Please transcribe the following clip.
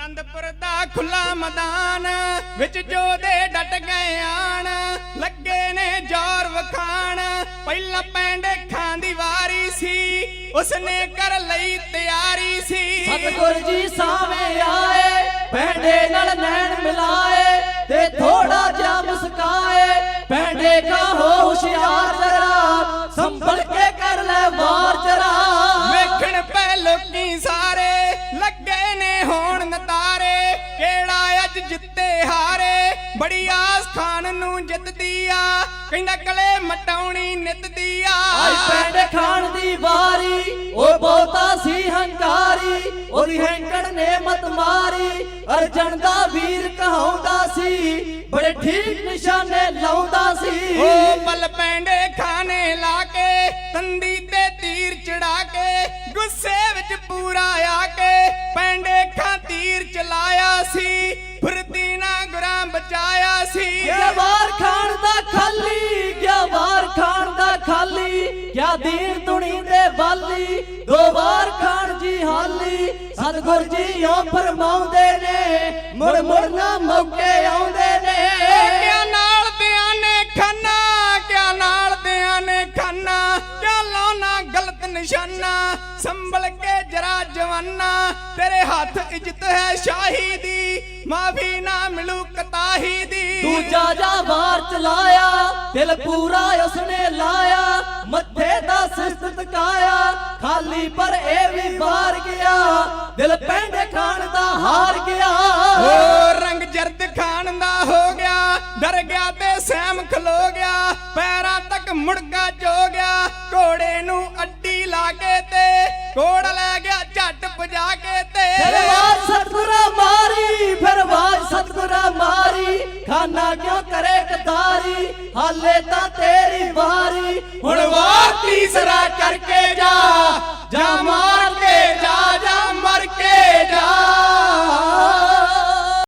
ਆਨੰਦਪੁਰ ਦਾ ਖੁੱਲਾ ਮੈਦਾਨ, ਵਿੱਚ ਜੋਦੇ ਡਟ ਗਏ ਆਣ, ਲੱਗੇ ਨੇ ਜ਼ੋਰ ਵਖਾਣ। ਪਹਿਲਾਂ ਪੈਂਡੇ ਖਾਂ ਦੀ ਵਾਰੀ ਸੀ, ਉਸਨੇ ਕਰ ਲਈ ਤਿਆਰੀ ਸੀ। ਸਤਿਗੁਰ ਜੀ ਸਾਵੇਂ ਆਏ, ਪੈਂਡੇ ਨਾਲ ਨੈਣ ਮਿਲਾਏ, ਤੇ ਥੋੜਾ ਜਿਹਾ ਮੁਸਕਾਏ। ਪੈਂਡੇ ਕਾ ਹੋ ਹੁਸ਼ਿਆਰ ਜਰਾ ਸੰਭਲ ਜਿੱਤੇ ਹਾਰੇ ਬੜੀ ਆਸ ਖਾਨ ਨੂੰ ਜਿੱਤਦੀ ਆ। ਕਹਿੰਦਾ ਕਲੇ ਮਟਾਉਣੀ ਨਿੱਤ ਦੀ ਆ। ਆਈ ਪੈਂਡੇ ਖਾਣ ਦੀ ਵਾਰੀ ਉਹ ਬਹੁਤਾ ਸੀ ਹੰਕਾਰੀ। ਉਹਦੀ ਹੈਂਕੜ ਨੇ ਮਤ ਮਾਰੀ ਅਰਜਨ ਦਾ ਵੀਰ ਕਹਾਉਂਦਾ ਸੀ ਬੜੇ ਠੀਕ ਨਿਸ਼ਾਨੇ ਲਾਉਂਦਾ ਸੀ। ਓ ਬਲ ਪੈਂਡੇ ਖਾਨੇ ਲਾ ਕੇ ਤੰਦੀ ਖਾਲੀ ਦੀਨ ਦੁਨੀ ਦੇ ਵਾਲੀ ਦੋ ਵਾਰ ਖਾਣ ਜੀ ਹਾਲੀ। ਸਤਿਗੁਰ ਜੀ ਓ ਫਰਮਾਉਂਦੇ ਨੇ, ਮੁੜ ਮੁੜ ਨਾ ਮੌਕੇ ਆਉਂਦੇ ਨੇ। ਕਿਆ ਨਾਲ ਦਿਆਂ ਨੇ ਖਾਨਾ, ਕਿਆ ਨਾਲ ਦਿਆਂ ਨੇ ਖਾਨਾ। ਕਿਆ ਲਾਉਣਾ ਗਲਤ ਨਿਸ਼ਾਨਾ, ਸੰਭਲ ਕੇ ਜਰਾ ਜਵਾਨਾ। ਤੇਰੇ ਹੱਥ ਇੱਜ਼ਤ ਹੈ ਸ਼ਾਹੀ ਦੀ ਮਾਫੀ ਨਾ ਮਿਲੂ ਕਤਾਹੀ ਦੀ। ਦੂਜਾ ਜਾ ਵਾਰ ਚਲਾਇਆ ਦਿਲ ਪੂਰਾ ਉਸਨੇ ਲਾਇਆ ਮੱਥੇ ਦਾ ਸਿਸਤ ਤਕਾਇਆ ਖਾਲੀ ਪਰ ਇਹ ਵੀ ਵਾਰ ਗਿਆ ਦਿਲ ਪੈਂਡੇ ਖਾਣ ਦਾ ਹਾਰ ਗਿਆ। ਓ ਰੰਗ ਜਰਦ ਖਾਨ ਦਾ ਹੋ ਗਿਆ ਡਰ ਗਿਆ ਤੇ ਸਹਿਮ ਖਲੋ ਗਿਆ ਪੈਰਾਂ ਤੱਕ ਮੁੜਗਾ ਜੋ ਗਿਆ ਘੋੜੇ ਨੂੰ ਅੱਡੀ ਲਾ ਕੇ ਤੇ ਘੋੜ ਲੈ ਗਿਆ ਝੱਟ ਭਜਾ ਕੇ ਤੇ। ਖਾਨਾ ਕਿਉਂ ਕਰੇ ਕਦਾਰੀ ਹਾਲੇ ਤਾਂ ਤੇਰੀ ਵਾਰੀ। ਹੁਣ ਵਾਰ ਤੀਸਰਾ ਕਰਕੇ ਜਾ। ਜਾ ਮਾਰ ਕੇ